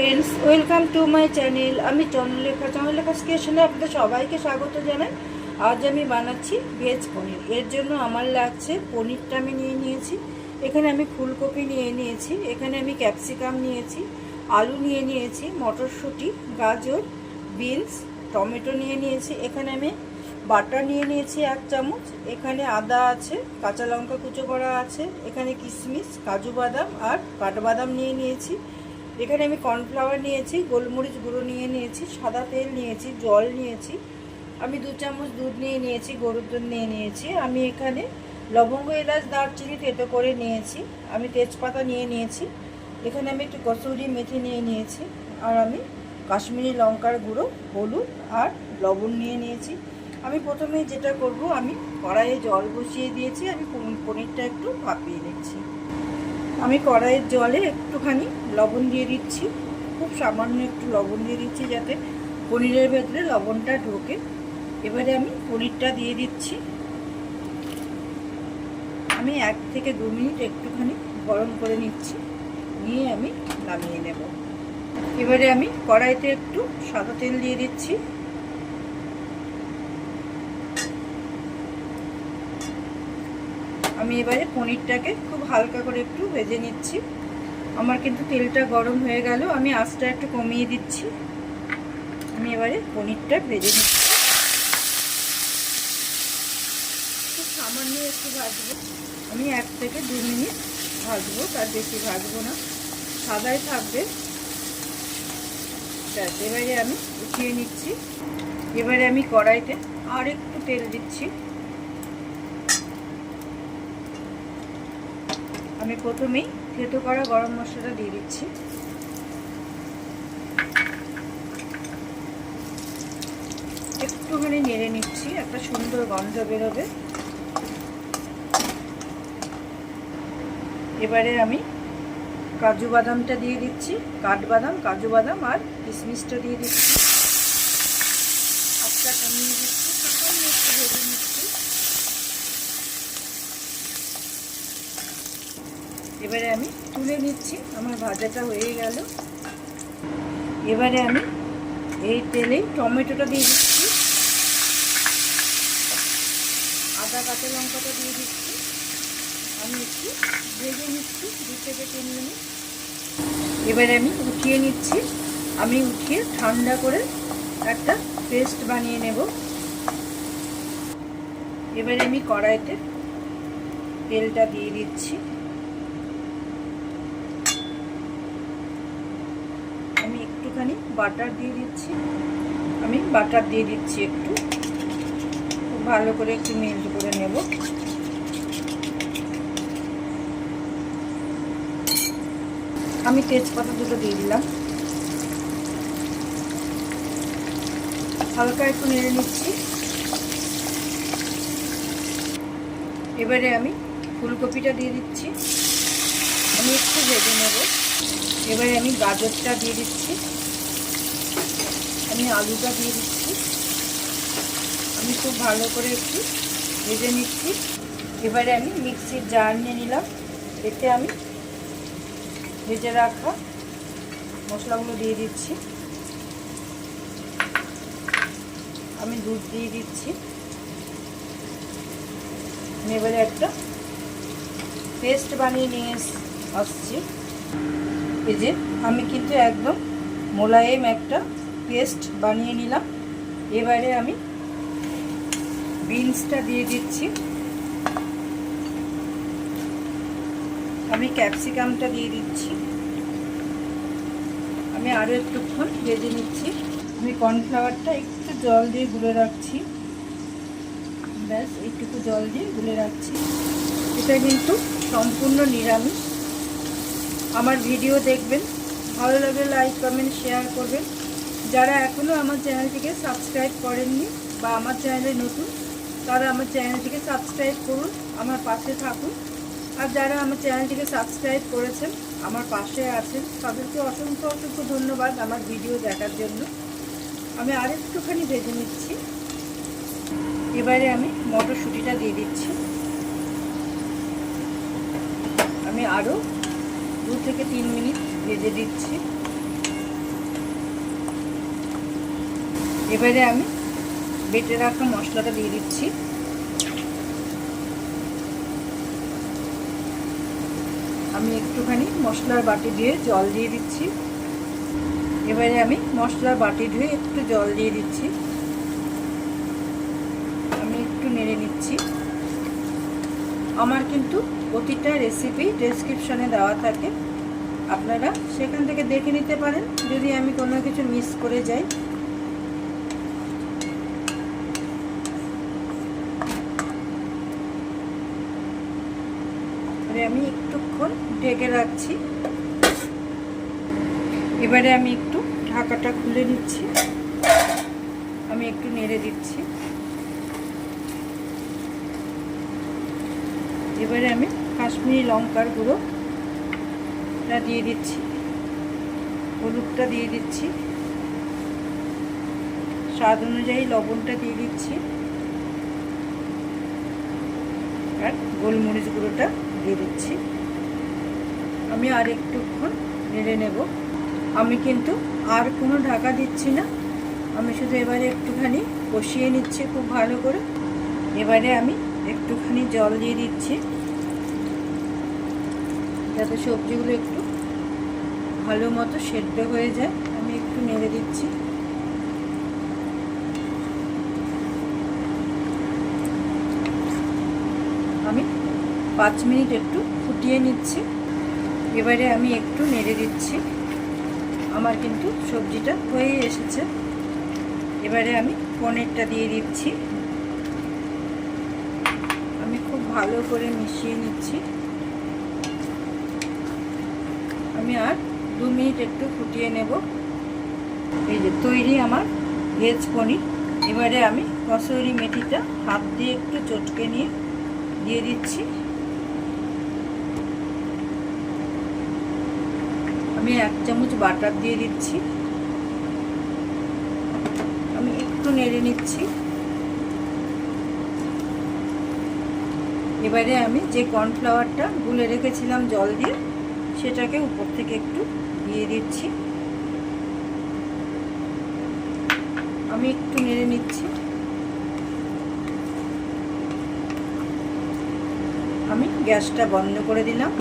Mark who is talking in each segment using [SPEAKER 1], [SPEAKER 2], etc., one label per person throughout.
[SPEAKER 1] Friends welcome to my channel আমি চন্দ্রলেখা। চন্দ্রলেখা স্টেশনে আপনাদের সবাইকে স্বাগত জানাই। আজ আমি বানাচ্ছি ভেজ পনির। এর জন্য আমার লাগছে পনিরটা আমি নিয়ে নিয়েছি। এখানে আমি ফুলকপি নিয়ে নিয়েছি। এখানে আমি ক্যাপসিকাম নিয়েছি, আলু নিয়ে নিয়েছি, মটরশুঁটি, গাজর, বিনস, টমেটো নিয়ে নিয়েছি। এখানে আমি বাটার নিয়ে নিয়েছি এক চামচ। এখানে আদা আছে, কাঁচা লঙ্কা কুচো করা আছে। এখানে কিশমিশ, কাজু বাদাম আর কাঠবাদাম নিয়ে নিয়েছি। এখানে আমি কর্নফ্লাওয়ার নিয়েছি, গোলমরিচ গুঁড়ো নিয়ে নিয়েছি, সাদা তেল নিয়েছি, জল নিয়েছি, আমি দু চামচ দুধ নিয়ে নিয়েছি, গরুর দুধ নিয়ে নিয়েছি, আমি এখানে লবঙ্গ, এলাচ, দারচিনি তেতো করে নিয়েছি, আমি তেজপাতা নিয়ে নিয়েছি, এখানে আমি একটু কসুরি মেথি নিয়ে নিয়েছি, আর আমি কাশ্মীরি লঙ্কার গুঁড়ো, হলুদ আর লবণ নিয়ে নিয়েছি। আমি প্রথমে যেটা করব, আমি কড়াইয়ে জল বসিয়ে দিয়েছি, আমি পনিরটা একটু ভাপিয়ে নিচ্ছি। আমি কড়াইয়ের জলে একটুখানি লবণ দিয়ে দিচ্ছি। খুব সামান্য একটু লবণ দিয়ে দিচ্ছি যাতে পনিরের ভেতরে লবণটা ঢোকে। এবারে আমি পনিরটা দিয়ে দিচ্ছি। আমি এক থেকে দু মিনিট একটুখানি গরম করে নিচ্ছি। নিয়ে আমি নামিয়ে নেব। এবারে আমি কড়াইতে একটু সাদা তেল দিয়ে দিচ্ছি। আমি এবারে পনিরটাকে খুব হালকা করে একটু ভেজে নিচ্ছি। আমার কিন্তু তেলটা গরম হয়ে গেল, আমি আঁচটা একটু কমিয়ে দিচ্ছি। আমি এবারে পনিরটা ভেজে নিচ্ছি। খুব সামান্য একটু ভাজবো। আমি এক থেকে দু মিনিট ভাজবো, তার বেশি ভাজবো না। সাদাই থাকবে। এবারে আমি উঠিয়ে নিচ্ছি। এবারে আমি কড়াইতে আর একটু তেল দিচ্ছি। আমি প্রথমেই থেতো করা গরম মশলাটা দিয়ে দিচ্ছি। একটুখানি নেড়ে নিচ্ছি, একটা সুন্দর গন্ধ বেরোবে। এবারে আমি কাজু বাদামটা দিয়ে দিচ্ছি কাঠবাদাম কাজু বাদাম আর কিশমিশটা দিয়ে দিচ্ছি। আটটা কমিয়ে দিচ্ছি একটু ভেজে নিচ্ছি। এবারে আমি তুলে নিচ্ছি। আমার ভাজাটা হয়ে গেল। এবারে আমি এই তেলে টমেটোটা দিয়ে দিচ্ছি। আদা, কাঁচা লঙ্কাটা দিয়ে দিচ্ছি। আমি একটু ভেজে নিচ্ছি দু থেকে তিন মিনিট এবারে আমি উঠিয়ে নিচ্ছি। আমি উঠিয়ে ঠান্ডা করে একটা পেস্ট বানিয়ে নেব। এবারে আমি কড়াইতে তেলটা দিয়ে দিচ্ছি আমি একটুখানি বাটার দিয়ে দিচ্ছি। আমি বাটার দিয়ে দিচ্ছি একটু। ভালো করে একটু মেল্ট করে নেব। আমি তেজপাতা দুটো দিয়ে দিলাম। হালকা একটু নেড়ে নিচ্ছি। এবারে আমি ফুলকপিটা দিয়ে দিচ্ছি। আমি একটু ভেজে নেব। এবারে আমি গাজরটা দিয়ে দিচ্ছি। আমি আলুটা দিয়ে দিচ্ছি। আমি খুব ভালো করে একটু ভেজে নিচ্ছি। এবারে আমি মিক্সির জার নিয়ে নিলাম। এতে আমি ভেজে রাখা মশলাগুলো দিয়ে দিচ্ছি। আমি দুধ দিয়ে দিচ্ছি। এবারে একটা পেস্ট বানিয়ে নিয়ে আসছি। এই যে আমি কিন্তু একদম মোলায়েম একটা পেস্ট বানিয়ে নিলাম। এবারে আমি বিনসটা দিয়ে দিচ্ছি। আমি ক্যাপসিকামটা দিয়ে দিচ্ছি। আমি আরও একটুক্ষণ ভেজে নিচ্ছি। আমি কর্নফ্লাওয়ারটা একটু জল দিয়ে গুলে রাখছি। ব্যাস এইটুকু জল দিয়ে গুলে রাখছি। এটা কিন্তু সম্পূর্ণ নিরামিষ। আমার ভিডিও দেখবেন। ভালো লাগলে লাইক, কমেন্ট, শেয়ার করবেন। যারা এখনও আমার চ্যানেলটিকে সাবস্ক্রাইব করেননি বা আমার চ্যানেলে নতুন, তারা আমার চ্যানেলটিকে সাবস্ক্রাইব করুন, আমার পাশে থাকুন। আর যারা আমার চ্যানেলটিকে সাবস্ক্রাইব করেছেন, আমার পাশে আছেন, তাদেরকে অসংখ্য অসংখ্য ধন্যবাদ আমার ভিডিও দেখার জন্য। আমি আরেকটুখানি ভেজে নিচ্ছি। এবারে আমি মটরশুঁটিটা দিয়ে দিচ্ছি। আমি আরও দু থেকে তিন মিনিট ভেজে দিচ্ছি। এবারে আমি বেটে রাখা মশলাটা দিয়ে দিচ্ছি। আমি একটুখানি মশলার বাটি দিয়ে জল দিয়ে দিচ্ছি। এবারে আমি মশলার বাটি ধুয়ে একটু জল দিয়ে দিচ্ছি। আমি একটু নেড়ে নিচ্ছি। আমার কিন্তু প্রতিটা রেসিপি ডেসক্রিপশনে দেওয়া থাকে। আপনারা সেখান থেকে দেখে নিতে পারেন। যদি আমি কোনো কিছু মিস করে যাই আমি একটুক্ষণ ঢেকে রাখছি। এবারে আমি একটু ঢাকাটা খুলে নিচ্ছি। আমি একটু নেড়ে দিচ্ছি। এবারে আমি কাশ্মীরি লঙ্কার গুঁড়োটা দিয়ে দিচ্ছি। হলুদটা দিয়ে দিচ্ছি। স্বাদ অনুযায়ী লবণটা দিয়ে দিচ্ছি। আর গোলমরিচ গুঁড়োটা দিয়ে দিচ্ছি। আমি আর একটুক্ষণ নেড়ে নেব। আমি কিন্তু আর কোনো ঢাকা দিচ্ছি না। আমি শুধু এবারে একটুখানি কষিয়ে নিচ্ছি খুব ভালো করে। এবারে আমি একটুখানি জল দিয়ে দিচ্ছি। যাতে সবজিগুলো একটু ভালো মতো সেদ্ধ হয়ে যায়। আমি একটু নেড়ে দিচ্ছি। আমি পাঁচ মিনিট একটু ফুটিয়ে নিচ্ছি। এবারে আমি একটু নেড়ে দিচ্ছি। আমার কিন্তু সবজিটা হয়ে এসেছে। এবারে আমি পনিরটা দিয়ে দিচ্ছি। আমি খুব ভালো করে মিশিয়ে নিচ্ছি। আমি আর দু মিনিট একটু ফুটিয়ে নেব। এই যে তৈরি আমার ভেজ পনির। এবারে আমি কসুরি মেথিটা হাত দিয়ে একটু চটকে নিয়ে দিয়ে দিচ্ছি। আমি এক চামচ বাটার দিয়ে দিচ্ছি। আমি একটু নেড়ে নিচ্ছি। এবারে আমি যে কর্নফ্লাওয়ারটা গুলে রেখেছিলাম জল দিয়ে, সেটাকে উপর থেকে একটু দিয়ে দিচ্ছি। আমি একটু নেড়ে নিচ্ছি। আমি গ্যাসটা বন্ধ করে দিলাম।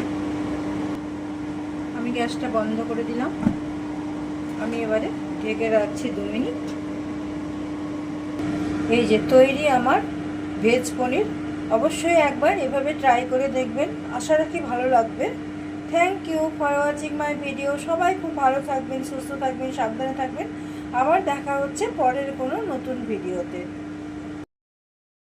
[SPEAKER 1] গ্যাসটা বন্ধ করে দিলাম। আমি এবারে ঢেকে রাখছি দু মিনিট। এই যে তৈরি আমার ভেজ পনির। অবশ্যই একবার এভাবে ট্রাই করে দেখবেন। আশা রাখি ভালো লাগবে। Thank you for watching my video সবাই খুব ভালো থাকবেন, সুস্থ থাকবেন, সাবধানে থাকবেন। আবার দেখা হচ্ছে পরের কোনো নতুন ভিডিওতে